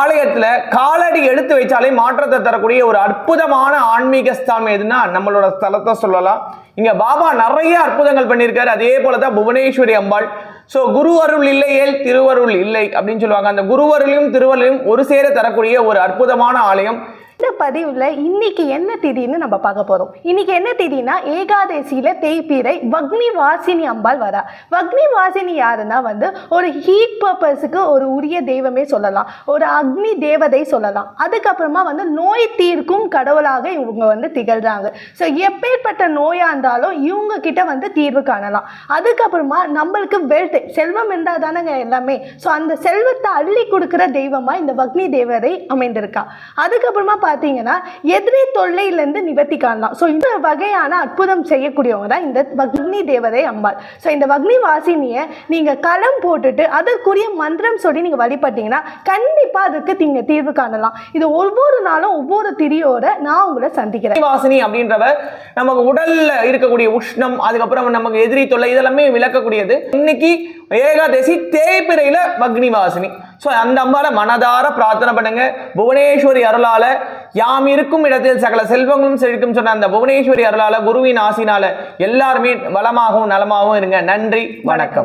ஆலயத்துல காலடி எடுத்து வச்சாலே மாற்றத்தை தரக்கூடிய ஒரு அற்புதமான ஆன்மீக ஸ்தலம் எதுன்னா நம்மளோட ஸ்தலத்தை சொல்லலாம். இங்க பாபா நிறைய அற்புதங்கள் பண்ணியிருக்காரு. அதே போலதான் புவனேஸ்வரி அம்பாள். ஸோ குரு அருள் இல்லையேல் திருவருள் இல்லை அப்படின்னு சொல்லுவாங்க. அந்த குருவருளையும் திருவருளையும் ஒரு சேர தரக்கூடிய ஒரு அற்புதமான ஆலயம். இந்த பதிவில் இன்னைக்கு என்ன திதின்னு நம்ம பார்க்க போகிறோம் இன்னைக்கு என்ன திதினா ஏகாதசியில தேய்பிறை வக்னி வாசினி அம்பாள் வரா. வக்னி வாசினி யாருன்னா வந்து ஒரு ஹீட் பர்பஸுக்கு ஒரு உரிய தெய்வமே சொல்லலாம். ஒரு அக்னி தேவதை சொல்லலாம். அதுக்கப்புறமா வந்து நோய் தீர்க்கும் கடவுளாக இவங்க வந்து திகழ்கிறாங்க ஸோ எப்பேற்பட்ட நோயாக இருந்தாலும் இவங்க கிட்ட வந்து தீர்வு காணலாம். அதுக்கப்புறமா நம்மளுக்கு வெல்த் செல்வம் இருந்தால் தானேங்க எல்லாமே. ஸோ அந்த செல்வத்தை அள்ளி கொடுக்குற தெய்வமாக இந்த வக்னி தேவதை அமைந்திருக்கா. அதுக்கப்புறமா பார்த்தீங்கன்னா எதிரி தொல்லையிலேருந்து நிவர்த்தி காணலாம். ஸோ இந்த வகையான அற்புதம் செய்யக்கூடியவங்க தான் இந்த வக்னி தேவதை அம்பாள். ஸோ இந்த வக்னி வாசினியை நீங்கள் களம் போட்டுட்டு அதற்குரிய மந்திரம் சொல்லி நீங்கள் வழிபட்டீங்கன்னா கண்டிப்பாக அதுக்கு நீங்கள் தீர்வு காணலாம். இது ஒவ்வொரு நாளும் ஒவ்வொரு திரியோட நான் உங்களை சந்திக்கிறேன். வாசினி அப்படின்றவர் நமக்கு உடல்ல இருக்கக்கூடிய உஷ்ணம் அதுக்கப்புறம் நமக்கு எதிரி தொல்லை இதெல்லாமே விளக்கக்கூடியது. இன்னைக்கு ஏகாதசி தேய்பிரையில வக்னி வாசினி. ஸோ அந்த அம்பால மனதார பிரார்த்தனை பண்ணுங்க. புவனேஸ்வரி அருளால யாம் இருக்கும் இடத்தில் சகல செல்வங்களும் செழிக்கும் சொன்ன அந்த புவனேஸ்வரி அருளால குருவின் ஆசினால எல்லாருமே வளமாகவும் நலமாகவும் இருங்க. நன்றி வணக்கம்.